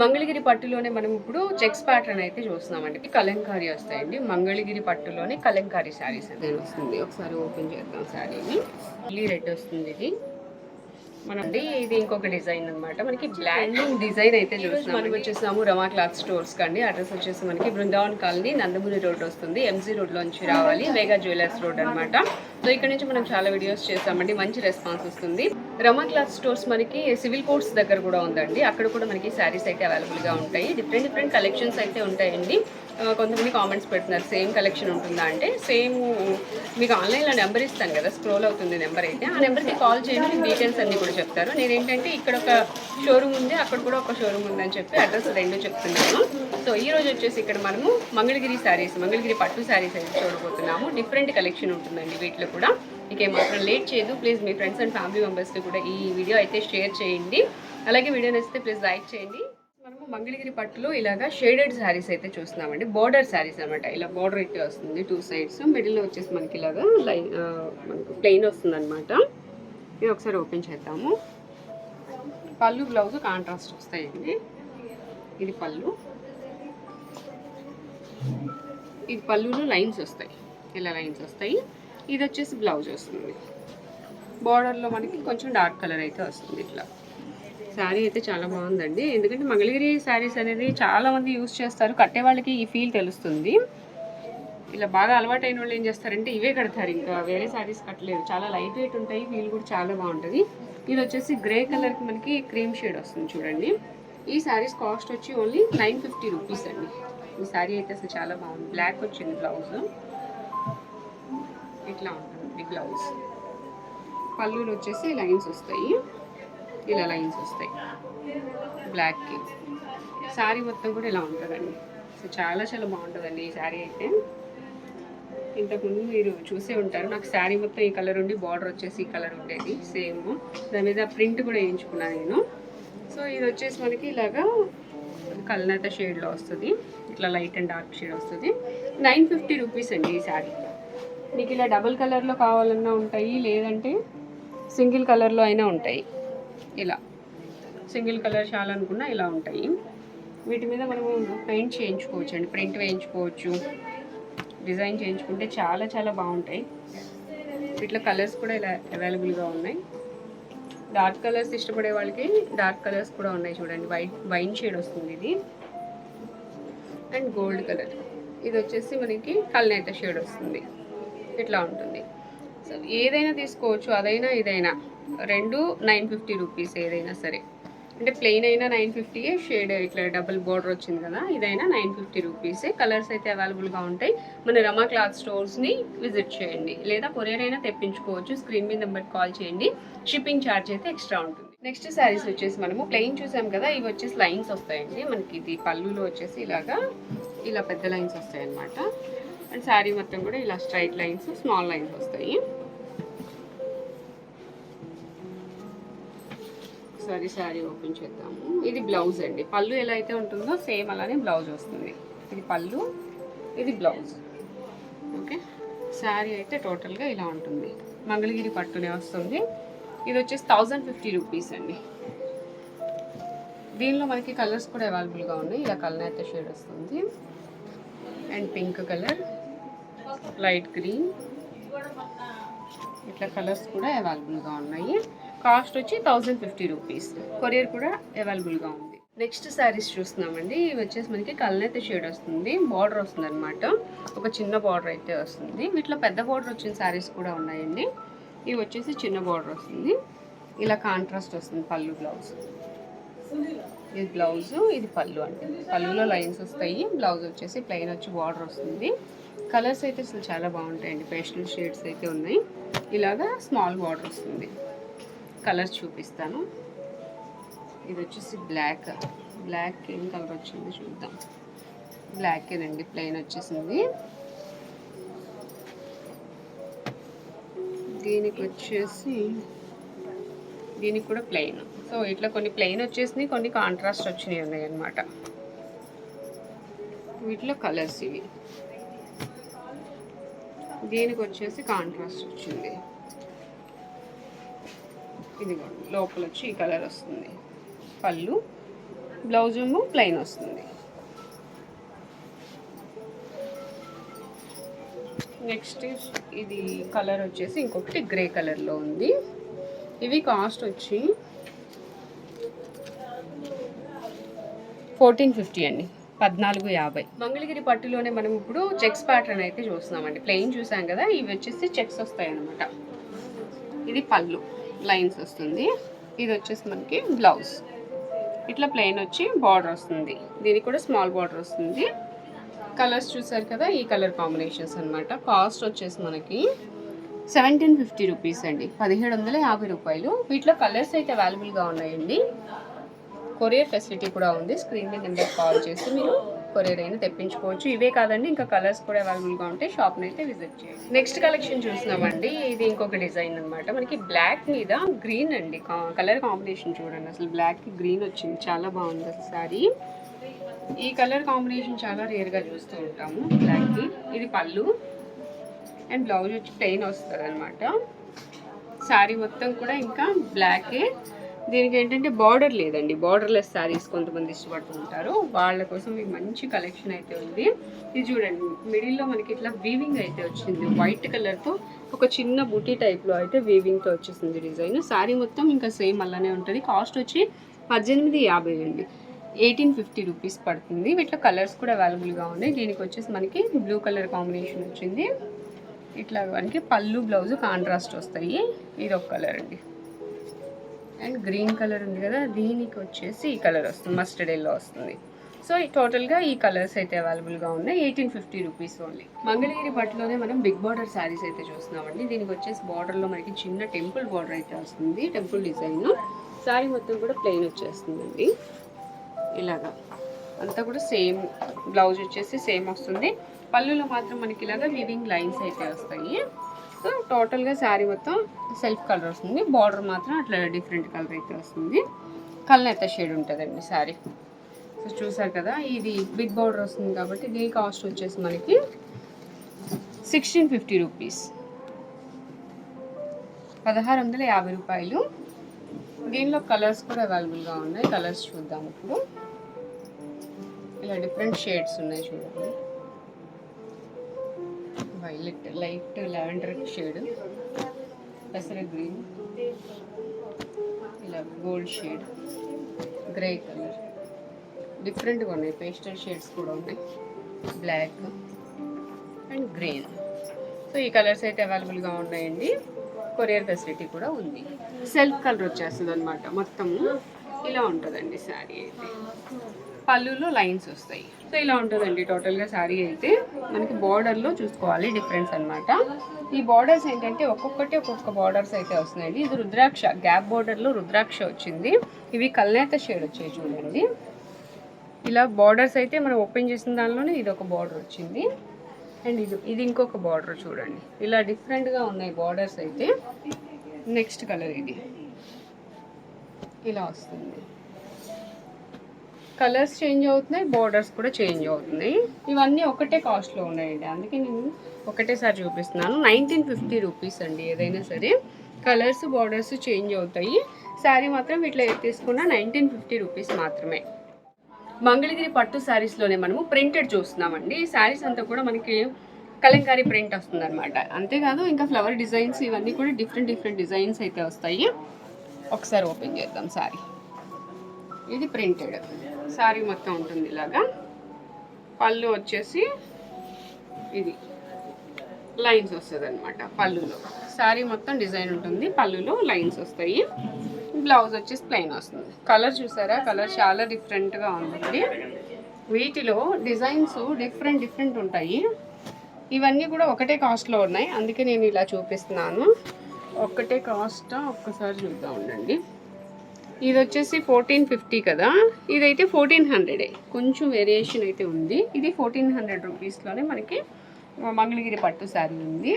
మంగళగిరి పట్టులోనే మనం ఇప్పుడు చెక్స్ ప్యాటర్న్ అయితే చూస్తున్నామండి. కలంకారీ వస్తాయండి. మంగళగిరి పట్టులోనే కలంకారీ శారీస్ అయితే వస్తుంది. ఒకసారి ఓపెన్ చేద్దాం శారీని. రెడ్ వస్తుంది ఇది. మనండి ఇది ఇంకొక డిజైన్ అన్నమాట. మనకి బ్లాండింగ్ డిజైన్ అయితే చూస్తున్నాం మనం వచ్చేసాము రమా క్లాత్ స్టోర్స్ కండి అడ్రస్ వచ్చేసి మనకి బృందావన్ కాలనీ నందమూరి రోడ్ వస్తుంది. ఎంజీ రోడ్ లోంచి రావాలి వేగా జ్యువెలర్స్ రోడ్ అన్నమాట. సో ఇక్కడ నుంచి మనం చాలా వీడియోస్ చేసామండి. మంచి రెస్పాన్స్ వస్తుంది. రమా క్లాత్ స్టోర్స్ మనకి సివిల్ కోర్ట్స్ దగ్గర కూడా ఉందండి. అక్కడ కూడా మనకి శారీస్ అయితే అవైలబుల్గా ఉంటాయి. డిఫరెంట్ డిఫరెంట్ కలెక్షన్స్ అయితే ఉంటాయండి. కొంతమంది కామెంట్స్ పెడుతున్నారు సేమ్ కలెక్షన్ ఉంటుందా అంటే సేమ్ మీకు ఆన్లైన్లో నెంబర్ ఇస్తాను కదా స్క్రోల్ అవుతుంది నెంబర్ అయితే ఆ నెంబర్కి కాల్ చేయండి డీటెయిల్స్ అన్నీ కూడా చెప్తారు. నేను ఏంటంటే ఇక్కడ ఒక షోరూమ్ ఉంది అక్కడ కూడా ఒక షోరూమ్ ఉందని చెప్పి అడ్రస్ రెండు చెప్తున్నాను. సో ఈ రోజు వచ్చేసి ఇక్కడ మనము మంగళగిరి శారీస్ మంగళగిరి పట్టు శారీస్ అయితే చూడబోతున్నాము. డిఫరెంట్ కలెక్షన్ ఉంటుందండి వీటిలో కూడా. మీకు ఏమాత్రం లేట్ చేయదు. ప్లీజ్ మీ ఫ్రెండ్స్ అండ్ ఫ్యామిలీ మెంబర్స్కి కూడా ఈ వీడియో అయితే షేర్ చేయండి. అలాగే వీడియో నచ్చితే ప్లీజ్ లైక్ చేయండి. మంగళగిరి పట్టులో ఇలాగా షేడెడ్ శారీస్ అయితే చూస్తున్నామండి. బార్డర్ శారీస్ అనమాట ఇలా బార్డర్ అయితే వస్తుంది టూ సైడ్స్. మిడిల్లో వచ్చేసి మనకి ఇలాగా లైన్ మనకు ప్లెయిన్ వస్తుంది అనమాట ఇది ఒకసారి ఓపెన్ చేద్దాము. పళ్ళు బ్లౌజ్ కాంట్రాస్ట్ వస్తాయండి. ఇది పళ్ళు. ఇది పళ్ళులో లైన్స్ వస్తాయి. ఇలా లైన్స్ వస్తాయి. ఇది వచ్చేసి బ్లౌజ్ వస్తుంది. బార్డర్లో మనకి కొంచెం డార్క్ కలర్ అయితే వస్తుంది ఇట్లా. శారీ అయితే చాలా బాగుందండి. ఎందుకంటే మంగళగిరి శారీస్ అనేది చాలా మంది యూస్ చేస్తారు. కట్టే వాళ్ళకి ఈ ఫీల్ తెలుస్తుంది. ఇలా బాగా అలవాటైన వాళ్ళు ఏం చేస్తారంటే ఇవే కడతారు. ఇంకా వేరే శారీస్ కట్టలేరు. చాలా లైట్ వెయిట్ ఉంటాయి. ఫీల్ కూడా చాలా బాగుంటుంది. ఇది వచ్చేసి గ్రే కలర్కి మనకి క్రీమ్ షేడ్ వస్తుంది చూడండి. ఈ శారీస్ కాస్ట్ వచ్చి ఓన్లీ నైన్ ఫిఫ్టీ రూపీస్ అండి. ఈ శారీ అయితే అసలు చాలా బాగుంది. బ్లాక్ వచ్చింది బ్లౌజ్ ఇట్లా ఉంటుంది బ్లౌజ్ పళ్ళులు వచ్చేసి లైన్స్ వస్తాయి. ఇలా లైన్స్ వస్తాయి. బ్లాక్కి శారీ మొత్తం కూడా ఇలా ఉంటుందండి. సో చాలా చాలా బాగుంటుందండి ఈ శారీ అయితే. ఇంతకుముందు మీరు చూసే ఉంటారు. నాకు శారీ మొత్తం ఈ కలర్ ఉండి బార్డర్ వచ్చేసి ఈ కలర్ ఉండేది. సేమ్ దాని మీద ప్రింట్ కూడా వేయించుకున్నాను నేను. సో ఇది వచ్చేసి మనకి ఇలాగా కల్నత షేడ్లో వస్తుంది. ఇట్లా లైట్ అండ్ డార్క్ షేడ్ వస్తుంది. నైన్ ఫిఫ్టీ రూపీస్ అండి ఈ శారీ మీకు ఇలా డబుల్ కలర్లో కావాలన్నా ఉంటాయి. లేదంటే సింగిల్ కలర్లో అయినా ఉంటాయి. ఇలా. సింగిల్ కలర్ షాల్ అనుకున్నా ఇలా ఉంటాయి. వీటి మీద మనము పెయింట్ చేయించుకోవచ్చు అండి. ప్రింట్ వేయించుకోవచ్చు. డిజైన్ చేయించుకుంటే చాలా చాలా బాగుంటాయి. వీటిలో కలర్స్ కూడా ఇలా అవైలబుల్గా ఉన్నాయి. డార్క్ కలర్స్ ఇష్టపడే వాళ్ళకి డార్క్ కలర్స్ కూడా ఉన్నాయి చూడండి. వైట్ వైన్ షేడ్ వస్తుంది ఇది. And gold colour. ఇది వచ్చేసి మనకి కల్నేత షేడ్ వస్తుంది. ఇట్లా ఉంటుంది. సో ఏదైనా తీసుకోవచ్చు. అదైనా ఇదైనా. రెండు నైన్ ఫిఫ్టీ రూపీస్ ఏదైనా సరే. అంటే ప్లెయిన్ అయినా నైన్ ఫిఫ్టీయే షేడ్ ఇట్లా డబుల్ బోర్డర్ వచ్చింది కదా ఇదైనా నైన్ ఫిఫ్టీ రూపీసే. కలర్స్ అయితే అవైలబుల్గా ఉంటాయి. మన రమా క్లాత్ స్టోర్స్ని విజిట్ చేయండి. లేదా కొరియర్ అయినా తెప్పించుకోవచ్చు. స్క్రీన్ మీద నెంబర్ కాల్ చేయండి. షిప్పింగ్ ఛార్జ్ అయితే ఎక్స్ట్రా ఉంటుంది. నెక్స్ట్ శారీస్ వచ్చేసి మనము ప్లెయిన్ చూసాం కదా ఇవి వచ్చేసి లైన్స్ వస్తాయండి. మనకి ఇది పళ్ళులో వచ్చేసి ఇలాగా ఇలా పెద్ద లైన్స్ వస్తాయి అన్నమాట అండ్ శారీ మొత్తం కూడా ఇలా స్ట్రైట్ లైన్స్ స్మాల్ లైన్స్ వస్తాయి. ఒకసారి శారీ ఓపెన్ చేద్దాము. ఇది బ్లౌజ్ అండి. పళ్ళు ఎలా అయితే ఉంటుందో సేమ్ అలానే బ్లౌజ్ వస్తుంది. ఇది పళ్ళు ఇది బ్లౌజ్. ఓకే? శారీ అయితే టోటల్గా ఇలా ఉంటుంది. మంగళగిరి పట్టునే వస్తుంది. ఇది వచ్చేసి థౌజండ్ ఫిఫ్టీ రూపీస్ అండి. దీనిలో మనకి కలర్స్ కూడా అవైలబుల్గా ఉన్నాయి. ఇలా కలర్ అయితే షేడ్ వస్తుంది. And pink colour light green. ఇట్లా కలర్స్ కూడా అవైలబుల్గా ఉన్నాయి. కాస్ట్ వచ్చి థౌజండ్ ఫిఫ్టీ రూపీస్. కొరియర్ కూడా అవైలబుల్గా ఉంది. నెక్స్ట్ శారీస్ చూస్తున్నామండి. ఇవి వచ్చేసి మనకి కలనైతే షేడ్ వస్తుంది. బార్డర్ వస్తుంది అనమాట ఒక చిన్న బార్డర్ అయితే వస్తుంది. వీటిలో పెద్ద బార్డర్ వచ్చిన శారీస్ కూడా ఉన్నాయండి. ఇవి వచ్చేసి చిన్న బార్డర్ వస్తుంది. ఇలా కాంట్రాస్ట్ వస్తుంది పళ్ళు బ్లౌజ్. ఇది బ్లౌజ్ ఇది పళ్ళు అంటే పళ్ళులో లైన్స్ వస్తాయి. బ్లౌజ్ వచ్చేసి ప్లెయిన్ వచ్చి బార్డర్ వస్తుంది. కలర్స్ అయితే అసలు చాలా బాగుంటాయండి. పేస్టల్ షేడ్స్ అయితే ఉన్నాయి. ఇలాగా స్మాల్ బార్డర్ వస్తుంది. కలర్స్ చూపిస్తాను. ఇది వచ్చేసి బ్లాక్. బ్లాక్ ఏం కలర్ వచ్చింది చూద్దాం. బ్లాకేనండి ప్లెయిన్ వచ్చేసింది. దీనికి వచ్చేసి దీనికి కూడా ప్లెయిన్. సో ఇట్లా కొన్ని ప్లెయిన్ వచ్చేసినాయి కొన్ని కాంట్రాస్ట్ వచ్చినాయి ఉన్నాయి అన్నమాట వీటిలో కలర్స్ ఇవి. దీనికి వచ్చేసి కాంట్రాస్ట్ వచ్చింది. ఇది లోపల వచ్చి ఈ కలర్ వస్తుంది. పళ్ళు బ్లౌజ్ ఏమో ప్లెయిన్ వస్తుంది. నెక్స్ట్ ఇది కలర్ వచ్చేసి ఇంకొకటి గ్రే కలర్లో ఉంది. ఇవి కాస్ట్ వచ్చి ఫోర్టీన్ ఫిఫ్టీ అండి. పద్నాలుగు యాభై. మంగళగిరి పట్టులోనే మనం ఇప్పుడు చెక్స్ ప్యాటర్న్ అయితే చూస్తున్నామండి. ప్లెయిన్ చూసాం కదా ఇవి వచ్చేసి చెక్స్ వస్తాయి అనమాట ఇది పళ్ళు. లైన్స్ వస్తుంది. ఇది వచ్చేసి మనకి బ్లౌజ్. ఇట్లా ప్లెయిన్ వచ్చి బార్డర్ వస్తుంది. దీనికి కూడా స్మాల్ బార్డర్ వస్తుంది. కలర్స్ చూసారు కదా ఈ కలర్ కాంబినేషన్స్ అనమాట కాస్ట్ వచ్చేసి మనకి సెవెంటీన్ ఫిఫ్టీ రూపీస్ అండి. పదిహేడు వందల యాభై రూపాయలు. వీటిలో కలర్స్ అయితే అవైలబుల్గా ఉన్నాయండి. కొరియర్ ఫెసిలిటీ కూడా ఉంది. స్క్రీన్ మీద నెంబర్ కాల్ చేసి మీరు కొరియర్ అయినా తెప్పించుకోవచ్చు. ఇవే కాదండి ఇంకా కలర్స్ కూడా అవైలబుల్గా ఉంటాయి షాప్ని అయితే విజిట్ చేయండి. నెక్స్ట్ కలెక్షన్ చూసినామండి ఇది ఇంకొక డిజైన్ అన్నమాట. మనకి బ్లాక్ మీద గ్రీన్ అండి. కలర్ కాంబినేషన్ చూడండి. అసలు బ్లాక్ గ్రీన్ వచ్చింది. చాలా బాగుంది అసలు ఈ కలర్ కాంబినేషన్ చాలా రేర్గా చూస్తూ ఉంటాము బ్లాక్కి ఇది పళ్ళు. అండ్ బ్లౌజ్ వచ్చి ప్లెయిన్ వస్తుంది అనమాట శారీ మొత్తం కూడా ఇంకా బ్లాకే. దీనికి ఏంటంటే బార్డర్ లేదండి. బార్డర్లెస్ శారీస్ కొంతమంది ఇష్టపడుతూ ఉంటారు వాళ్ళ కోసం మీకు మంచి కలెక్షన్ అయితే ఉంది. ఇది చూడండి మిడిల్లో మనకి ఇట్లా వీవింగ్ అయితే వచ్చింది. వైట్ కలర్తో ఒక చిన్న బుటీ టైప్లో అయితే వీవింగ్తో వచ్చేసింది డిజైన్. శారీ మొత్తం ఇంకా సేమ్ అలానే ఉంటుంది. కాస్ట్ వచ్చి పద్దెనిమిది యాభై అండి. ఎయిటీన్ ఫిఫ్టీ రూపీస్ పడుతుంది. వీటిలో కలర్స్ కూడా అవైలబుల్గా ఉన్నాయి. దీనికి వచ్చేసి మనకి బ్లూ కలర్ కాంబినేషన్ వచ్చింది. ఇట్లా మనకి పళ్ళు బ్లౌజ్ కాంట్రాస్ట్ వస్తాయి. ఇది ఒక కలర్ అండి. అండ్ గ్రీన్ కలర్ ఉంది కదా దీనికి వచ్చేసి ఈ కలర్ వస్తుంది మస్టర్డ్ ఎల్లో వస్తుంది. సో ఈ టోటల్గా ఈ కలర్స్ అయితే అవైలబుల్గా ఉన్నాయి eighteen fifty rupees only. Mangalagiri పట్టులోనే మనం బిగ్ బార్డర్ శారీస్ అయితే చూస్తున్నామండి. దీనికి వచ్చేసి బార్డర్లో మనకి చిన్న టెంపుల్ బార్డర్ అయితే వస్తుంది టెంపుల్ డిజైన్. శారీ మొత్తం కూడా ప్లెయిన్ వచ్చేస్తుందండి. ఇలాగా. అంతా కూడా సేమ్ బ్లౌజ్ వచ్చేసి సేమ్ వస్తుంది. పళ్ళులో మాత్రం మనకి ఇలాగా వివింగ్ లైన్స్ అయితే వస్తాయి. సో టోటల్గా శారీ మొత్తం సెల్ఫ్ కలర్ వస్తుంది. బార్డర్ మాత్రం అట్లా డిఫరెంట్ కలర్ అయితే వస్తుంది. కళ్ళనెత్త షేడ్ ఉంటుందండి శారీ. సో చూసారు కదా ఇది బిగ్ బార్డర్ వస్తుంది కాబట్టి దీని కాస్ట్ వచ్చేసి మనకి సిక్స్టీన్ ఫిఫ్టీ రూపీస్ పదహారు వందల యాభై రూపాయలు. దీనిలో కలర్స్ కూడా అవైలబుల్గా ఉన్నాయి. కలర్స్ చూద్దాం ఇప్పుడు. ఇలా డిఫరెంట్ షేడ్స్ ఉన్నాయి చూడండి. వైలెట్ లైట్ లావెండర్ షేడ్ పెసర గ్రీన్ ఇలా గోల్డ్ షేడ్ గ్రే కలర్ డిఫరెంట్గా ఉన్నాయి పేస్టల్ షేడ్స్ కూడా ఉన్నాయి బ్లాక్ అండ్ గ్రీన్ సో ఈ కలర్స్ అయితే అవైలబుల్గా ఉన్నాయండి. కొరియర్ ఫెసిలిటీ కూడా ఉంది. సెల్ఫ్ కలర్ వచ్చేస్తుంది అనమాట మొత్తము ఇలా ఉంటుందండి శారీ అయితే. పళ్ళులో లైన్స్ వస్తాయి. సో ఇలా ఉంటుందండి టోటల్గా శారీ అయితే. మనకి బార్డర్లో చూసుకోవాలి డిఫరెన్స్ అన్నమాట. ఈ బార్డర్స్ ఏంటంటే ఒక్కొక్కటి ఒక్కొక్క బార్డర్స్ అయితే వస్తున్నాయండి. ఇది రుద్రాక్ష గ్యాప్ బార్డర్లో రుద్రాక్ష వచ్చింది. ఇవి కల్నేత షేడ్ వచ్చాయి చూడండి. ఇలా బార్డర్స్ అయితే మనం ఓపెన్ చేసిన దానిలోనే ఇది ఒక బార్డర్ వచ్చింది. అండ్ ఇది ఇది ఇంకొక బార్డర్ చూడండి. ఇలా డిఫరెంట్గా ఉన్నాయి బార్డర్స్ అయితే. నెక్స్ట్ కలర్ ఇది. ఇలా వస్తుంది. కలర్స్ చేంజ్ అవుతున్నాయి బార్డర్స్ కూడా చేంజ్ అవుతున్నాయి. ఇవన్నీ ఒకటే కాస్ట్లో ఉన్నాయండి. అందుకే నేను ఒకటేసారి చూపిస్తున్నాను. నైన్టీన్ ఫిఫ్టీ రూపీస్ అండి ఏదైనా సరే. కలర్స్ బార్డర్స్ చేంజ్ అవుతాయి. శారీ మాత్రం ఇట్లా తీసుకున్న నైన్టీన్ ఫిఫ్టీ రూపీస్ మాత్రమే. మంగళగిరి పట్టు శారీస్లోనే మనము ప్రింటెడ్ చూస్తున్నామండి. ఈ శారీస్ అంతా కూడా మనకి కలంకారీ ప్రింట్ వస్తుంది అనమాట అంతేకాదు ఇంకా ఫ్లవర్ డిజైన్స్ ఇవన్నీ కూడా డిఫరెంట్ డిఫరెంట్ డిజైన్స్ అయితే వస్తాయి. ఒకసారి ఓపెన్ చేద్దాం శారీ. ఇది ప్రింటెడ్. శారీ మొత్తం ఉంటుంది ఇలాగా. పళ్ళు వచ్చేసి ఇది. లైన్స్ వస్తుంది అనమాట పళ్ళులో. శారీ మొత్తం డిజైన్ ఉంటుంది పళ్ళులో లైన్స్ వస్తాయి. బ్లౌజ్ వచ్చేసి ప్లెయిన్ వస్తుంది. కలర్ చూసారా? కలర్ చాలా డిఫరెంట్గా ఉందండి. వీటిలో డిజైన్స్ డిఫరెంట్ డిఫరెంట్ ఉంటాయి. ఇవన్నీ కూడా ఒకటే కాస్ట్లో ఉన్నాయి. అందుకే నేను ఇలా చూపిస్తున్నాను. ఒక్కటే కాస్ట్ ఒక్కసారి చూద్దాం ఉండండి. ఇది వచ్చేసి ఫోర్టీన్ ఫిఫ్టీ కదా. ఇదైతే ఫోర్టీన్ హండ్రెడే కొంచెం వేరియేషన్ అయితే ఉంది. ఇది ఫోర్టీన్ హండ్రెడ్ రూపీస్లోనే మనకి మంగళగిరి పట్టు శారీ ఉంది.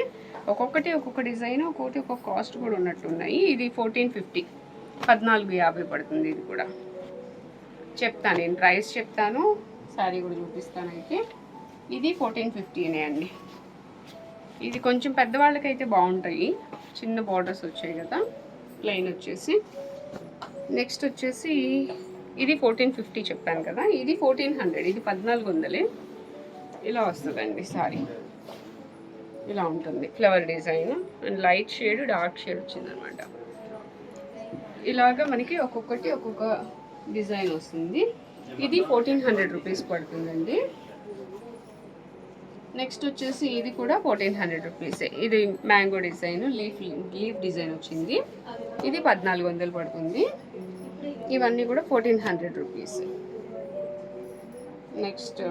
ఒక్కొక్కటి ఒక్కొక్క డిజైన్ ఒక్కొక్కటి ఒక్కొక్క కాస్ట్ కూడా ఉన్నట్టున్నాయి. ఇది ఫోర్టీన్ ఫిఫ్టీ పద్నాలుగు యాభై పడుతుంది ఇది కూడా. చెప్తాను నేను ప్రైస్ చెప్తాను శారీ కూడా చూపిస్తాను అయితే. ఇది ఫోర్టీన్ ఫిఫ్టీనే అండి. ఇది కొంచెం పెద్దవాళ్ళకైతే బాగుంటాయి. చిన్న బార్డర్స్ వచ్చాయి కదా. ప్లెయిన్ వచ్చేసి. నెక్స్ట్ వచ్చేసి ఇది ఫోర్టీన్ ఫిఫ్టీ చెప్పాను కదా ఇది ఫోర్టీన్ హండ్రెడ్ ఇది పద్నాలుగు వందలే. ఇలా వస్తుందండి సారీ. ఇలా ఉంటుంది flower design and light shade dark shade వచ్చిందనమాట. ఇలాగా మనకి ఒక్కొక్కటి ఒక్కొక్క డిజైన్ వస్తుంది. ఇది ఫోర్టీన్ హండ్రెడ్ రూపీస్ పడుతుందండి. నెక్స్ట్ వచ్చేసి ఇది కూడా ఫోర్టీన్ హండ్రెడ్ రూపీస్. ఇది mango design leaf leaf design వచ్చింది. ఇది పద్నాలుగు వందలు పడుతుంది. ఇవన్నీ కూడా ఫోర్టీన్ హండ్రెడ్ రూపీస్. నెక్స్ట్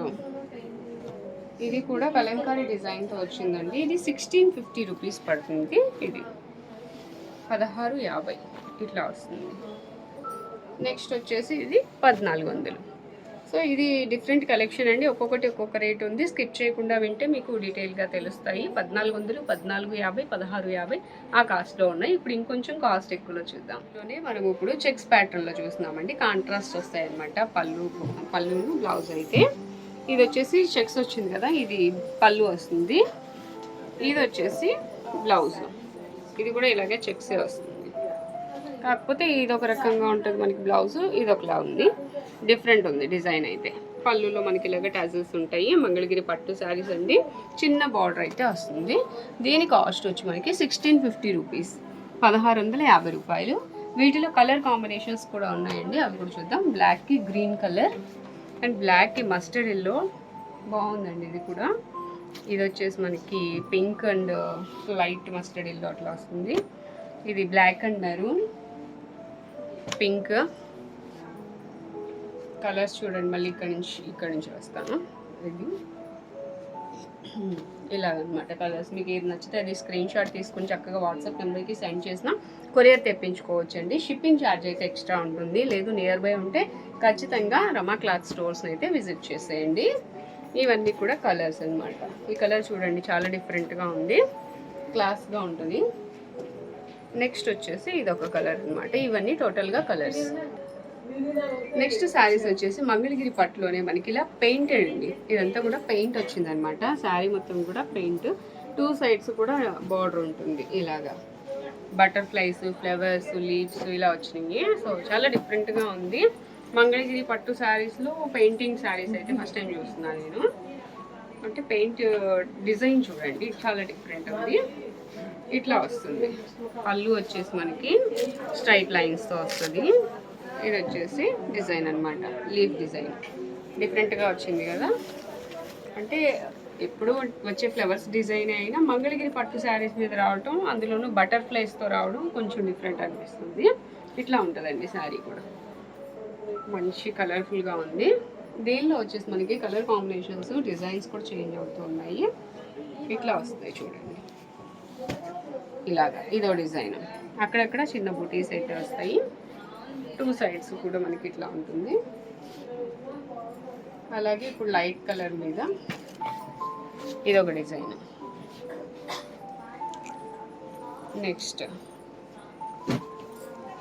ఇది కూడా కలంకారీ డిజైన్తో వచ్చిందండి. ఇది సిక్స్టీన్ ఫిఫ్టీ రూపీస్ పడుతుంది. ఇది పదహారు యాభై ఇట్లా వస్తుంది. నెక్స్ట్ వచ్చేసి ఇది పద్నాలుగు వందలు. సో ఇది డిఫరెంట్ కలెక్షన్ అండి. ఒక్కొక్కటి ఒక్కొక్క రేట్ ఉంది. స్కిప్ చేయకుండా వింటే మీకు డీటెయిల్గా తెలుస్తాయి. పద్నాలుగు వందలు పద్నాలుగు యాభై పదహారు యాభై ఆ కాస్ట్లో ఉన్నాయి. ఇప్పుడు ఇంకొంచెం కాస్ట్ ఎక్కువలో చూద్దాం. లోనే మనం ఇప్పుడు చెక్స్ ప్యాటర్న్లో చూస్తున్నామండి. కాంట్రాస్ట్ వస్తాయి అనమాట పళ్ళు పళ్ళును బ్లౌజ్ అయితే. ఇది వచ్చేసి చెక్స్ వచ్చింది కదా ఇది పళ్ళు వస్తుంది. ఇది వచ్చేసి బ్లౌజ్. ఇది కూడా ఇలాగే చెక్సే వస్తుంది. కాకపోతే ఇది ఒక రకంగా ఉంటుంది మనకి బ్లౌజ్. ఇది ఒకలా ఉంది. డిఫరెంట్ ఉంది డిజైన్ అయితే. పళ్ళులో మనకి ఇలాగ టాజిల్స్ ఉంటాయి. మంగళగిరి పట్టు శారీస్ అండి. చిన్న బార్డర్ అయితే వస్తుంది. దీని కాస్ట్ వచ్చి మనకి సిక్స్టీన్ ఫిఫ్టీ రూపీస్ పదహారు వందల యాభై రూపాయలు. వీటిలో కలర్ కాంబినేషన్స్ కూడా ఉన్నాయండి. అవి కూడా చూద్దాం. బ్లాక్కి గ్రీన్ కలర్ అండ్ బ్లాక్కి మస్టర్డ్ ఎల్లో బాగుందండి ఇది కూడా. ఇది వచ్చేసి మనకి pink and light mustard yellow అట్లా వస్తుంది. ఇది black and maroon pink colours చూడండి మళ్ళీ ఇక్కడ నుంచి ఇక్కడ నుంచి వస్తాను. ఇది ఇలాగనమాట కలర్స్. మీకు ఏది నచ్చితే అది స్క్రీన్ షాట్ తీసుకుని చక్కగా వాట్సాప్ నెంబర్కి సెండ్ చేసిన కొరియర్ తెప్పించుకోవచ్చు అండి షిప్పింగ్ ఛార్జ్ అయితే ఎక్స్ట్రా ఉంటుంది. లేదు నియర్ బై ఉంటే ఖచ్చితంగా రమా క్లాత్ స్టోర్స్ని అయితే విజిట్ చేసేయండి. ఇవన్నీ కూడా కలర్స్ అనమాట. ఈ కలర్ చూడండి చాలా డిఫరెంట్గా ఉంది. క్లాస్గా ఉంటుంది. నెక్స్ట్ వచ్చేసి ఇది ఒక కలర్ అనమాట. ఇవన్నీ టోటల్గా కలర్స్ నెక్స్ట్ శారీస్ వచ్చేసి మంగళగిరి పట్టులోనే మనకి ఇలా పెయింటెడ్ అండి ఇదంతా కూడా పెయింట్ వచ్చిందనమాట. శారీ మొత్తం కూడా పెయింట్ టూ సైడ్స్ కూడా బార్డర్ ఉంటుంది ఇలాగా. బటర్ఫ్లైస్ ఫ్లవర్స్ లీవ్స్ ఇలా వచ్చినాయి. సో చాలా డిఫరెంట్గా ఉంది. మంగళగిరి పట్టు శారీస్లో పెయింటింగ్ శారీస్ అయితే ఫస్ట్ టైం చూస్తున్నాను నేను. అంటే పెయింట్ డిజైన్ చూడండి. చాలా డిఫరెంట్ ఉంది. ఇట్లా వస్తుంది. పళ్ళు వచ్చేసి మనకి స్ట్రైట్ లైన్స్తో వస్తుంది. ఇది వచ్చేసి డిజైన్ అనమాట లీఫ్ డిజైన్. డిఫరెంట్గా వచ్చింది కదా. అంటే ఎప్పుడు వచ్చే ఫ్లవర్స్ డిజైన్ అయినా మంగళగిరి పట్టు శారీస్ మీద రావటం అందులోనూ బటర్ఫ్లైస్తో రావడం కొంచెం డిఫరెంట్ అనిపిస్తుంది. ఇట్లా ఉంటుందండి శారీ కూడా. మంచి కలర్ఫుల్గా ఉంది. దీనిలో వచ్చేసి మనకి కలర్ కాంబినేషన్స్ డిజైన్స్ కూడా చేంజ్ అవుతూ ఉన్నాయి. ఇట్లా వస్తాయి చూడండి. ఇలాగా ఇదో డిజైన్. అక్కడక్కడ చిన్న బుటీస్ అయితే వస్తాయి. టూ సైడ్స్ కూడా మనకి ఇట్లా ఉంటుంది. అలాగే ఇప్పుడు లైట్ కలర్ మీద ఇదొక డిజైన్. నెక్స్ట్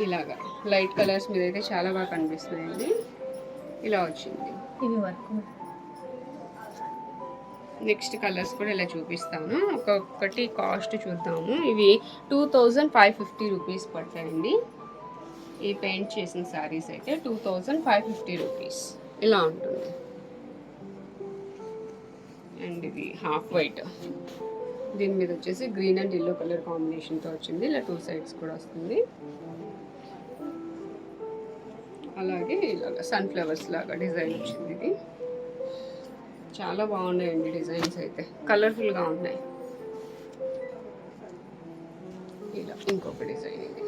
ఇలాగా లైట్ కలర్స్ మీద అయితే చాలా బాగా కనిపిస్తున్నాయండి. ఇలా వచ్చింది. వర్క్ నెక్స్ట్ కలర్స్ కూడా ఇలా చూపిస్తాను. ఒక్కొక్కటి కాస్ట్ చూద్దాము. ఇవి two thousand five fifty rupees పడతాయండి. ఈ పెయింట్ చేసిన శారీస్ అయితే two thousand five fifty rupees. ఇలా ఉంటుంది. అండ్ ఇది హాఫ్ వైట్. దీని మీద వచ్చేసి గ్రీన్ అండ్ ఎల్లో కలర్ కాంబినేషన్తో వచ్చింది. ఇలా టూ సైడ్స్ కూడా వస్తుంది. అలాగే ఇలాగ సన్ఫ్లవర్స్ లాగా డిజైన్ వచ్చింది ఇది. చాలా బాగున్నాయండి డిజైన్స్ అయితే. కలర్ఫుల్గా ఉన్నాయి. ఇలా ఇంకొక డిజైన్ ఇది.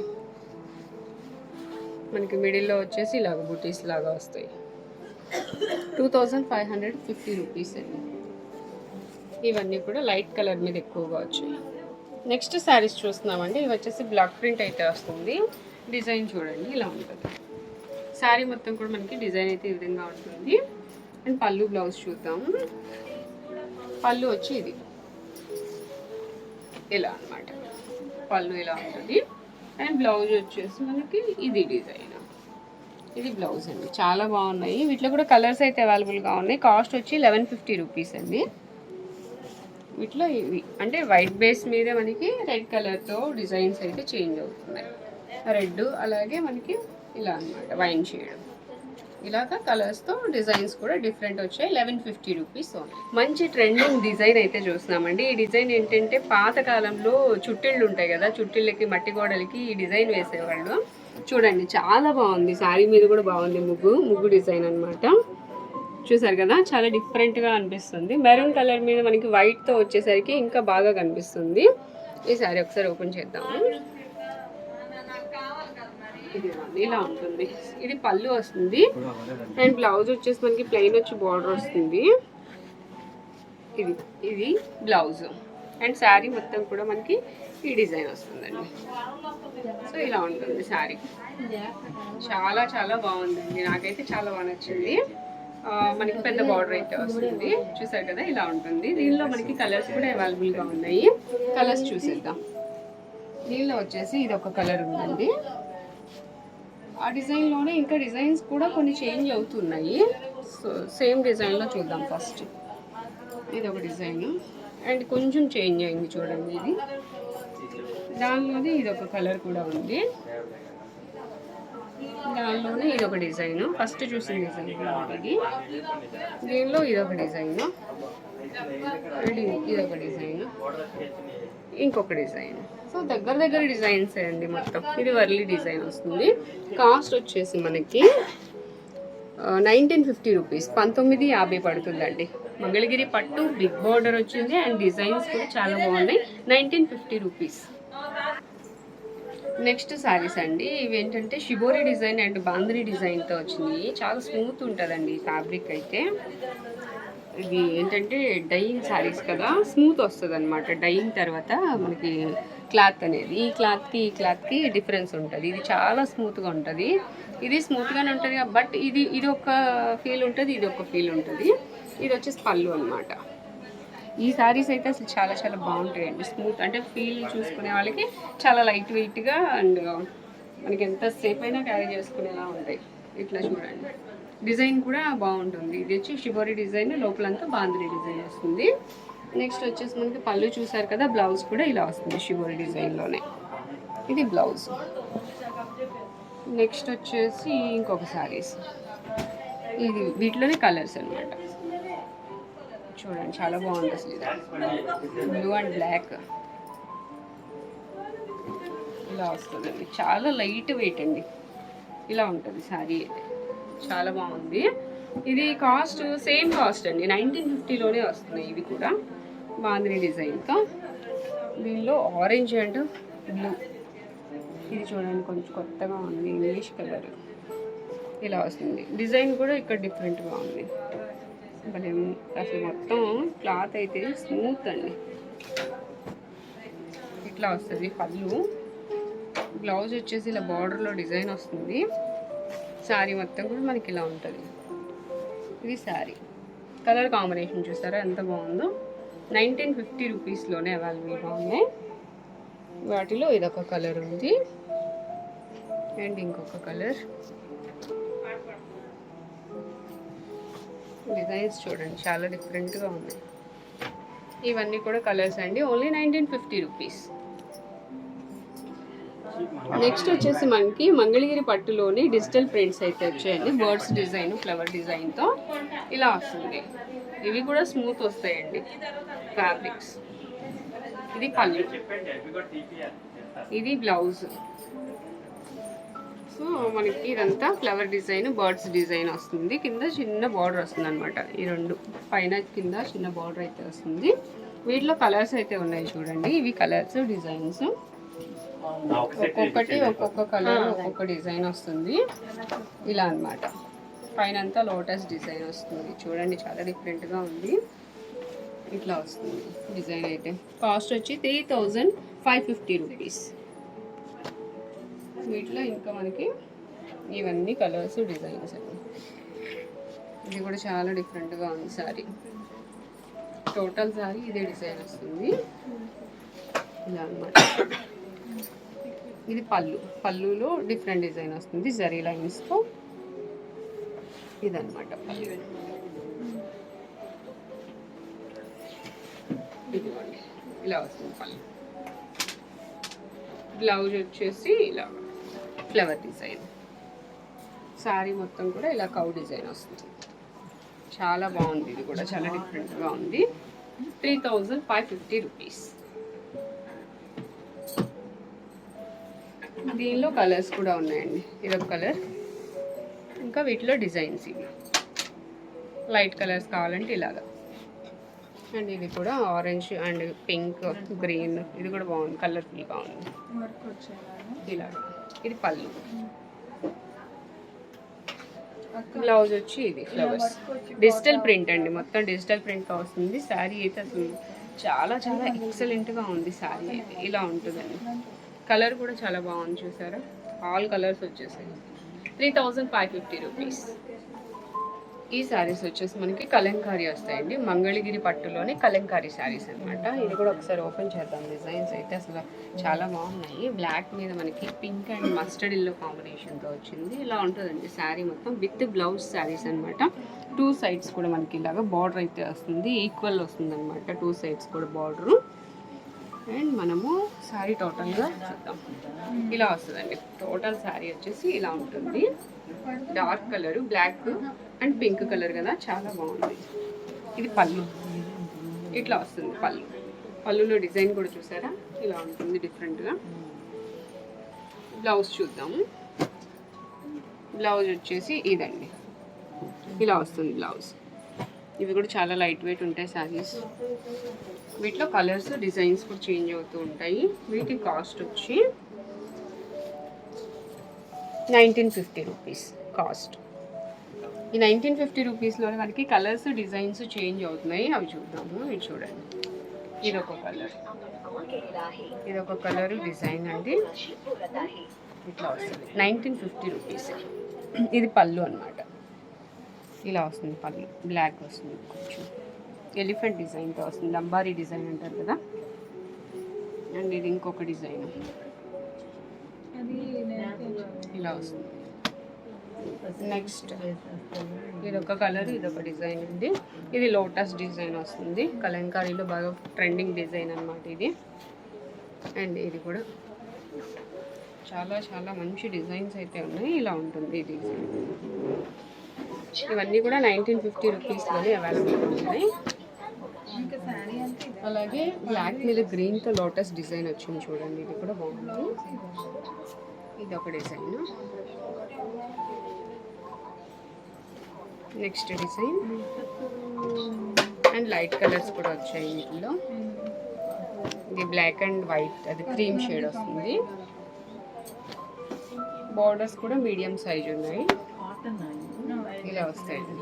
మనకి మిడిల్లో వచ్చేసి ఇలాగ బుటీస్ లాగా వస్తాయి. Two thousand five hundred fifty rupees అండి. ఇవన్నీ కూడా లైట్ కలర్ మీద ఎక్కువగా వచ్చాయి. నెక్స్ట్ శారీస్ చూస్తున్నామండి. ఇవి వచ్చేసి బ్లాక్ ప్రింట్ అయితే వస్తుంది. డిజైన్ చూడండి ఇలా ఉంటుంది. శారీ మొత్తం కూడా మనకి డిజైన్ అయితే ఈ విధంగా ఉంటుంది. అండ్ పళ్ళు బ్లౌజ్ చూద్దాము పళ్ళు వచ్చి ఇది. ఇలా అన్నమాట. పళ్ళు ఇలా ఉంటుంది. అండ్ బ్లౌజ్ వచ్చేసి మనకి ఇది డిజైన్. ఇది బ్లౌజ్ అండి. చాలా బాగున్నాయి. వీటిలో కూడా కలర్స్ అయితే అవైలబుల్గా ఉన్నాయి. కాస్ట్ వచ్చి లెవెన్ ఫిఫ్టీ రూపీస్ అండి. వీటిలో ఇవి. అంటే వైట్ బేస్ మీద మనకి రెడ్ కలర్తో డిజైన్స్ అయితే చేంజ్ అవుతున్నాయి. రెడ్ అలాగే మనకి ఇలా అన్నమాట వైన్ చేయడం ఇలాగ కలర్స్తో డిజైన్స్ కూడా డిఫరెంట్ వచ్చాయి. లెవెన్ ఫిఫ్టీ రూపీస్ మంచి ట్రెండింగ్ డిజైన్ అయితే చూస్తున్నామండి. ఈ డిజైన్ ఏంటంటే పాత కాలంలో చుట్టిళ్ళు ఉంటాయి కదా చుట్టిళ్ళకి మట్టి గోడలకి ఈ డిజైన్ వేసేవాళ్ళు. చూడండి చాలా బాగుంది. శారీ మీద కూడా బాగుంది ముగ్గు ముగ్గు డిజైన్ అన్నమాట. చూసారు కదా చాలా డిఫరెంట్గా అనిపిస్తుంది. మెరూన్ కలర్ మీద మనకి వైట్తో వచ్చేసరికి ఇంకా బాగా కనిపిస్తుంది. ఈ శారీ ఒకసారి ఓపెన్ చేద్దాము. ఇది ఇలా ఉంటుంది. ఇది పళ్ళు వస్తుంది. అండ్ బ్లౌజ్ వచ్చేసి మనకి ప్లెయిన్ వచ్చి బార్డర్ వస్తుంది. ఇది ఇది బ్లౌజ్. అండ్ శారీ మొత్తం కూడా మనకి ఈ డిజైన్ వస్తుందండి. సో ఇలా ఉంటుంది శారీ. చాలా చాలా బాగుందండి. నాకైతే చాలా బాగా నచ్చింది. మనకి పెద్ద బార్డర్ అయితే వస్తుంది. చూసారు కదా ఇలా ఉంటుంది. దీనిలో మనకి కలర్స్ కూడా అవైలబుల్గా ఉన్నాయి. కలర్స్ చూసేద్దాం. దీనిలో వచ్చేసి ఇది ఒక కలర్ ఉందండి. ఆ డిజైన్లోనే ఇంకా డిజైన్స్ కూడా కొన్ని చేంజ్ అవుతున్నాయి. సో సేమ్ డిజైన్లో చూద్దాం ఫస్ట్ ఇది ఒక డిజైన్. అండ్ కొంచెం చేంజ్ అయింది చూడండి ఇది. దానిలోనే ఇది ఒక కలర్ కూడా ఉంది. దానిలోనే ఇది ఒక డిజైన్. ఫస్ట్ చూసిన డిజైన్ కూడా ఇది దీనిలో ఇది ఒక డిజైన్. అండ్ ఇది ఒక డిజైన్. ఇంకొక డిజైన్. సో దగ్గర దగ్గర డిజైన్స్ అండి మొత్తం? ఇది వర్లీ డిజైన్ వస్తుంది. కాస్ట్ వచ్చేసి మనకి నైన్టీన్ ఫిఫ్టీ రూపీస్. పంతొమ్మిది యాభై పడుతుందండి. మంగళగిరి పట్టు బిగ్ బార్డర్ వచ్చింది అండ్ డిజైన్స్ కూడా చాలా బాగున్నాయి. Nineteen fifty rupees. Next saris అండి. ఇవి ఏంటంటే షిబోరి డిజైన్ అండ్ బాంద్రీ డిజైన్తో వచ్చింది చాలా స్మూత్ ఉంటుందండి ఫ్యాబ్రిక్ అయితే. ఇది ఏంటంటే డైయింగ్ శారీస్ కదా స్మూత్ వస్తుంది అనమాట డైయింగ్ తర్వాత మనకి క్లాత్ అనేది. ఈ క్లాత్కి ఈ క్లాత్కి డిఫరెన్స్ ఉంటుంది. ఇది చాలా స్మూత్గా ఉంటుంది. ఇది స్మూత్గానే ఉంటుంది బట్ ఇది ఇది ఒక ఫీల్ ఉంటుంది ఇది ఒక ఫీల్ ఉంటుంది. ఇది వచ్చేసి పళ్ళు అనమాట ఈ శారీస్ అయితే అసలు చాలా చాలా బాగుంటాయండి. స్మూత్ అంటే ఫీల్ చూసుకునే వాళ్ళకి చాలా లైట్ వెయిట్గా అండ్ మనకి ఎంతసేపు అయినా క్యారీ చేసుకునేలా ఉంటాయి. ఇట్లా చూడండి. డిజైన్ కూడా బాగుంటుంది. ఇది వచ్చి షిబోరి డిజైన్ లోపలంతా బాంద్రీ డిజైన్ వస్తుంది. నెక్స్ట్ వచ్చేసి మనకి పళ్ళు చూసారు కదా బ్లౌజ్ కూడా ఇలా వస్తుంది షిబోరి డిజైన్లోనే ఇది బ్లౌజ్. నెక్స్ట్ వచ్చేసి ఇంకొక శారీస్ ఇది వీటిలోనే కలర్స్ అన్నమాట. చూడండి చాలా బాగుంది అసలు ఇది. బ్లూ అండ్ బ్లాక్ ఇలా వస్తుందండి. చాలా లైట్ వెయిట్ అండి. ఇలా ఉంటుంది సారీ అయితే. చాలా బాగుంది. ఇది కాస్ట్ సేమ్ కాస్ట్ అండి. నైన్టీన్ ఫిఫ్టీలోనే వస్తున్నాయి ఇవి కూడా. బాంద్రీ డిజైన్తో. దీనిలో ఆరెంజ్ అండ్ బ్లూ. ఇది చూడండి కొంచెం కొత్తగా ఉంది. English colour. ఇలా వస్తుంది. డిజైన్ కూడా ఇక్కడ డిఫరెంట్గా ఉంది. భలే అసలు మొత్తం క్లాత్ అయితే స్మూత్ అండి. ఇట్లా వస్తుంది పళ్ళు. బ్లౌజ్ వచ్చేసి ఇలా బార్డర్లో డిజైన్ వస్తుంది. శారీ మొత్తం కూడా మనకి ఇలా ఉంటుంది. ఇది శారీ. కలర్ కాంబినేషన్ చూసారా? ఎంత బాగుందో. నైన్టీన్ ఫిఫ్టీ రూపీస్లోనే అవైలబుల్గా ఉన్నాయి. వాటిలో ఇదొక కలర్ ఉంది. అండ్ ఇంకొక కలర్. డిజైన్స్ చూడండి చాలా డిఫరెంట్గా ఉన్నాయి. ఇవన్నీ కూడా కలర్స్ అండి. Only nineteen fifty rupees. Next వచ్చేసి మనకి మంగళగిరి పట్టులోని డిజిటల్ ప్రింట్స్ అయితే వచ్చాయండి. బర్డ్స్ డిజైన్ ఫ్లవర్ డిజైన్తో ఇలా వస్తుంది. ఇవి కూడా స్మూత్ వస్తాయండి ఫ్యాబ్రిక్స్. ఇది పళ్ళు ఇది బ్లౌజ్. సో మనకి ఇదంతా ఫ్లవర్ డిజైన్ బర్డ్స్ డిజైన్ వస్తుంది. కింద చిన్న బార్డర్ వస్తుంది అనమాట ఈ రెండు పైన కింద చిన్న బార్డర్ అయితే వస్తుంది. వీటిలో కలర్స్ అయితే ఉన్నాయి చూడండి. ఇవి కలర్స్ డిజైన్స్. ఒక్కొక్కటి ఒక్కొక్క కలర్ ఒక్కొక్క డిజైన్ వస్తుంది. ఇలా అన్నమాట. పైన అంతా లోటస్ డిజైన్ వస్తుంది. చూడండి చాలా డిఫరెంట్గా ఉంది. ఇట్లా వస్తుంది డిజైన్ అయితే. కాస్ట్ వచ్చి three thousand five fifty rupees వీటిలో ఇంకా మనకి ఇవన్నీ కలర్స్ డిజైన్స్ అండి. ఇది కూడా చాలా డిఫరెంట్గా ఉంది సారీ. టోటల్ సారీ ఇదే డిజైన్ వస్తుంది. ఇలా అన్నమాట. ఇది పళ్ళు. పళ్ళులో డిఫరెంట్ డిజైన్ వస్తుంది. జరీ లైన్స్తో ఇదిగోండి. ఇలా వస్తుంది పళ్ళు. బ్లౌజ్ వచ్చేసి ఇలా ఫ్లవర్ డిజైన్ శారీ మొత్తం కూడా ఇలా కౌ డిజైన్ వస్తుంది. చాలా బాగుంది. ఇది కూడా చాలా డిఫరెంట్గా ఉంది. Three thousand five fifty rupees దీనిలో కలర్స్ కూడా ఉన్నాయండి. ఇదొక కలర్. ఇంకా వీటిలో డిజైన్స్ ఇవి. లైట్ కలర్స్ కావాలంటే ఇలాగా. అండ్ ఇది కూడా ఆరెంజ్ అండ్ పింక్ గ్రీన్. ఇది కూడా బాగుంది. కలర్ఫుల్గా ఉంది వర్క్ ఇలాగా. ఇది పళ్ళు. బ్లౌజ్ వచ్చి ఇది ఫ్లవర్స్. డిజిటల్ ప్రింట్ అండి. మొత్తం డిజిటల్ ప్రింట్ వస్తుంది. శారీ అయితే అసలు చాలా చాలా ఎక్సలెంట్గా ఉంది శారీ అయితే. ఇలా ఉంటుందండి. కలర్ కూడా చాలా బాగుంది చూసారా? ఆల్ కలర్స్ వచ్చేసాయి. Three thousand five fifty rupees ఈ శారీస్ వచ్చేసి మనకి కలంకారీ వస్తాయండి. మంగళగిరి పట్టులోని కలంకారీ శారీస్ అనమాట ఇది కూడా ఒకసారి ఓపెన్ చేద్దాం. డిజైన్స్ అయితే అసలు చాలా బాగున్నాయి. బ్లాక్ మీద మనకి పింక్ అండ్ మస్టర్డ్ ఇల్లో కాంబినేషన్తో వచ్చింది. ఇలా ఉంటుందండి శారీ మొత్తం విత్ బ్లౌజ్ శారీస్ అన్నమాట. టూ సైడ్స్ కూడా మనకి ఇలాగా బార్డర్ అయితే వస్తుంది. ఈక్వల్ వస్తుంది అనమాట టూ సైడ్స్ కూడా బార్డరు అండ్ మనము శారీ టోటల్గా చూద్దాం. ఇలా వస్తుందండి. టోటల్ శారీ వచ్చేసి ఇలా ఉంటుంది. Dark colour black and pink colour కదా చాలా బాగుంది. ఇది పళ్ళు. ఇట్లా వస్తుంది పళ్ళు. పళ్ళులో డిజైన్ కూడా చూసారా? ఇలా ఉంటుంది డిఫరెంట్గా బ్లౌజ్ చూద్దాము. బ్లౌజ్ వచ్చేసి ఇదండి. ఇలా వస్తుంది బ్లౌజ్ ఇవి కూడా చాలా లైట్ వెయిట్ ఉంటాయి శారీస్ వీటిలో కలర్స్ డిజైన్స్ కూడా చేంజ్ అవుతూ ఉంటాయి. వీటి కాస్ట్ వచ్చి నైన్టీన్ ఫిఫ్టీ రూపీస్ కాస్ట్ ఈ నైన్టీన్ ఫిఫ్టీ రూపీస్లో మనకి కలర్స్ డిజైన్స్ చేంజ్ అవుతున్నాయి. అవి చూద్దాము ఇవి చూడండి. ఇది ఒక కలర్ ఇదొక కలర్ డిజైన్ అండి. ఇట్లా వస్తుంది. నైన్టీన్ ఫిఫ్టీ రూపీస్ ఇది పళ్ళు అనమాట ఇలా వస్తుంది పళ్ళు బ్లాక్ వస్తుంది కొంచెం. ఎలిఫెంట్ డిజైన్తో వస్తుంది అంబారీ డిజైన్ అంటారు కదా? అండ్ ఇది ఇంకొక డిజైన్. ఇలా వస్తుంది. నెక్స్ట్ ఇది ఒక కలర్ ఇది ఒక డిజైన్ ఉంది ఇది లోటస్ డిజైన్ వస్తుంది. కలంకారీలో బాగా ట్రెండింగ్ డిజైన్ అన్నమాట ఇది. అండ్ ఇది కూడా చాలా చాలా మంచి డిజైన్స్ అయితే ఉన్నాయి. ఇలా ఉంటుంది ఈ డిజైన్. ఇవన్నీ కూడా నైన్టీన్ ఫిఫ్టీ రూపీస్లోనే అవైలబుల్ ఉన్నాయి. అలాగే బ్లాక్ మీద గ్రీన్తో లోటస్ డిజైన్ వచ్చింది చూడండి ఇది కూడా బాగుంది. ఇది ఒక design next design and light colours కూడా వచ్చాయి వీటిలో ఇది బ్లాక్ అండ్ వైట్ అది క్రీమ్ షేడ్ వస్తుంది. బార్డర్స్ కూడా మీడియం సైజ్ ఉన్నాయి. ఇలా వస్తాయండి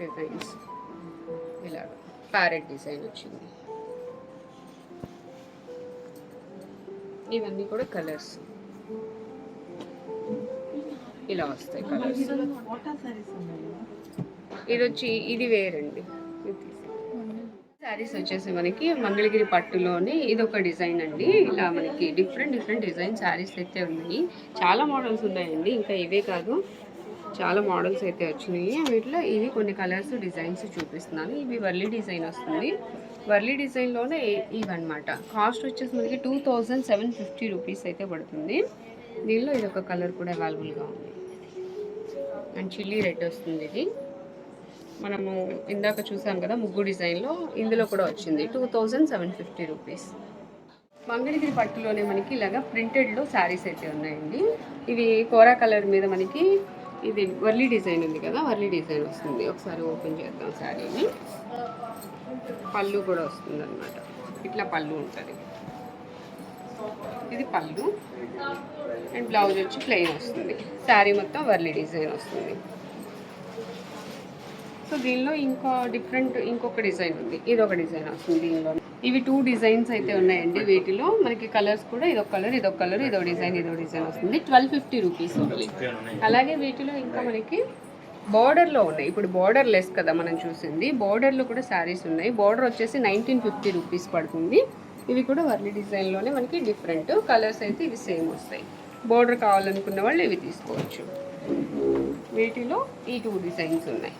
డిజైన్స్ ఇలా ప్యారెట్ డిజైన్ వచ్చింది. ఇవన్నీ కూడా కలర్స్. ఇలా వస్తాయి కలర్స్. ఇది వచ్చి ఇది వేరండి. శారీస్ వచ్చేసి మనకి మంగళగిరి పట్టులోనే ఇది ఒక డిజైన్ అండి. ఇలా మనకి డిఫరెంట్ డిఫరెంట్ డిజైన్ శారీస్ అయితే ఉన్నాయి. చాలా మోడల్స్ ఉన్నాయండి. ఇంకా ఇవే కాదు. చాలా మోడల్స్ అయితే వచ్చినాయి. వీటిలో ఇవి కొన్ని కలర్స్ డిజైన్స్ చూపిస్తున్నాను. ఇవి వర్లీ డిజైన్ వస్తుంది. వర్లీ డిజైన్లోనే ఇవన్నమాట. కాస్ట్ వచ్చేసి మనకి two thousand seven fifty rupees అయితే పడుతుంది. దీనిలో ఇది ఒక కలర్ కూడా అవైలబుల్గా ఉంది. అండ్ చిల్లీ రెడ్ వస్తుంది ఇది. మనము ఇందాక చూసాం కదా ముగ్గు డిజైన్లో ఇందులో కూడా వచ్చింది. Two thousand seven fifty rupees. Mangalagiri పట్టులోనే మనకి ఇలాగా ప్రింటెడ్లో శారీస్ అయితే ఉన్నాయండి. ఇవి కోరా కలర్ మీద మనకి ఇది వర్లీ డిజైన్ ఉంది కదా వర్లీ డిజైన్ వస్తుంది. ఒకసారి ఓపెన్ చేద్దాం శారీని. పళ్ళు కూడా వస్తుంది అనమాట ఇట్లా పళ్ళు ఉంటుంది. ఇది పళ్ళు. అండ్ బ్లౌజ్ వచ్చి ప్లెయిన్ వస్తుంది. శారీ మొత్తం వర్లీ డిజైన్ వస్తుంది. సో దీనిలో ఇంకా డిఫరెంట్ ఇంకొక డిజైన్ ఉంది. ఇది ఒక డిజైన్ వస్తుంది దీనిలో. ఇవి టూ డిజైన్స్ అయితే ఉన్నాయండి వీటిలో. మనకి కలర్స్ కూడా ఇదొక కలర్ ఇదొక కలర్ ఇదో డిజైన్ ఇదో డిజైన్ వస్తుంది. ట్వెల్వ్ ఫిఫ్టీ రూపీస్ అలాగే వీటిలో ఇంకా మనకి బార్డర్లో ఉన్నాయి. ఇప్పుడు బార్డర్ లెస్ కదా మనం చూసింది. బార్డర్లో కూడా శారీస్ ఉన్నాయి. బార్డర్ వచ్చేసి నైన్టీన్ ఫిఫ్టీ రూపీస్ పడుతుంది. ఇవి కూడా వర్లీ డిజైన్లోనే మనకి డిఫరెంట్ కలర్స్ అయితే ఇవి సేమ్ వస్తాయి. బార్డర్ కావాలనుకున్న వాళ్ళు ఇవి తీసుకోవచ్చు. వీటిలో ఈ టూ డిజైన్స్ ఉన్నాయి.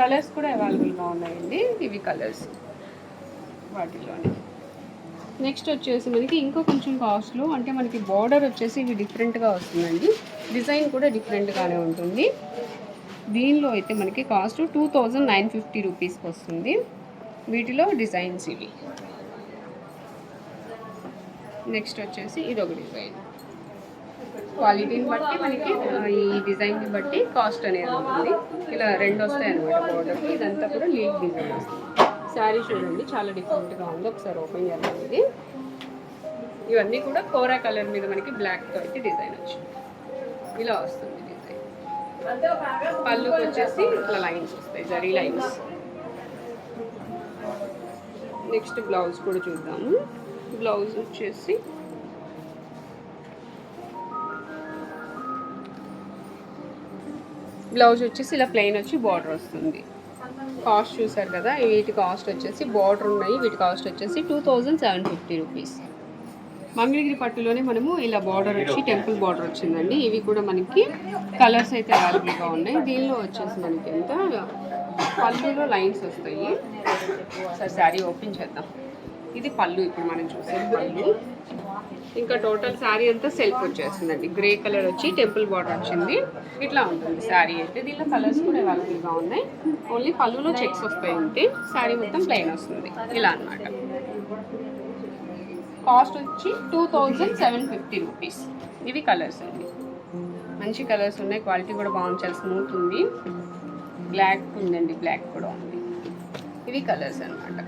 కలర్స్ కూడా అవైలబుల్గా ఉన్నాయండి. ఇవి కలర్స్ వాటిలోనే. నెక్స్ట్ వచ్చేసి మనకి ఇంకో కొంచెం కాస్ట్లో అంటే మనకి బార్డర్ వచ్చేసి ఇవి డిఫరెంట్గా వస్తుందండి. డిజైన్ కూడా డిఫరెంట్గానే ఉంటుంది. దీనిలో అయితే మనకి cost two thousand nine fifty రూపీస్కి వస్తుంది. వీటిలో డిజైన్స్ ఇవి. నెక్స్ట్ వచ్చేసి ఇది ఒక డిజైన్ క్వాలిటీని బట్టి మనకి ఈ డిజైన్ని బట్టి కాస్ట్ అనేది ఉంటుంది. ఇలా రెండు వస్తాయి అనమాట బార్డర్కి ఇదంతా కూడా లీక్ డిజైన్ వస్తుంది. శారీ చూడండి చాలా డిఫరెంట్గా ఉంది. ఒకసారి ఓపెన్ చేద్దాం ఇది. ఇవన్నీ కూడా కోరా కలర్ మీద మనకి బ్లాక్తో అయితే డిజైన్ వచ్చింది. ఇలా వస్తుంది డిజైన్ పళ్ళుకి వచ్చేసి ఇట్లా లైన్స్ వస్తాయి జరీ లైన్స్ నెక్స్ట్ బ్లౌజ్ కూడా చూద్దాము. బ్లౌజ్ వచ్చేసి బ్లౌజ్ వచ్చేసి ఇలా ప్లెయిన్ వచ్చి బార్డర్ వస్తుంది. కాస్ట్ చూసారు కదా వీటి కాస్ట్ వచ్చేసి బార్డర్ ఉన్నాయి వీటి కాస్ట్ వచ్చేసి two thousand seven fifty rupees. Mangalagiri పట్టులోనే మనము ఇలా బార్డర్ వచ్చి టెంపుల్ బార్డర్ వచ్చిందండి. ఇవి కూడా మనకి కలర్స్ అయితే అవైలబుల్గా ఉన్నాయి. దీనిలో వచ్చేసి మనకి ఎంత? పళ్ళులో లైన్స్ వస్తాయి. ఒకసారి శారీ ఓపెన్ చేద్దాం. ఇది పళ్ళు ఇప్పుడు మనం చూసే పళ్ళు. ఇంకా టోటల్ శారీ అంతా సెల్ఫ్ వచ్చేస్తుందండి. గ్రే కలర్ వచ్చి టెంపుల్ బార్డర్ వచ్చింది. ఇట్లా ఉంటుంది శారీ అయితే. దీనిలో కలర్స్ కూడా అవైలబుల్గా ఉన్నాయి. ఓన్లీ పళ్ళులో చెక్స్ వస్తాయి అంతే శారీ మొత్తం ప్లెయిన్ వస్తుంది. ఇలా అన్నమాట. కాస్ట్ వచ్చి two thousand seven fifty rupees ఇవి కలర్స్ అండి. మంచి కలర్స్ ఉన్నాయి. క్వాలిటీ కూడా బాగుంది. చాలా స్మూత్ ఉంది. బ్లాక్ ఉందండి. బ్లాక్ కూడా ఉంది. ఇవి కలర్స్ అన్నమాట.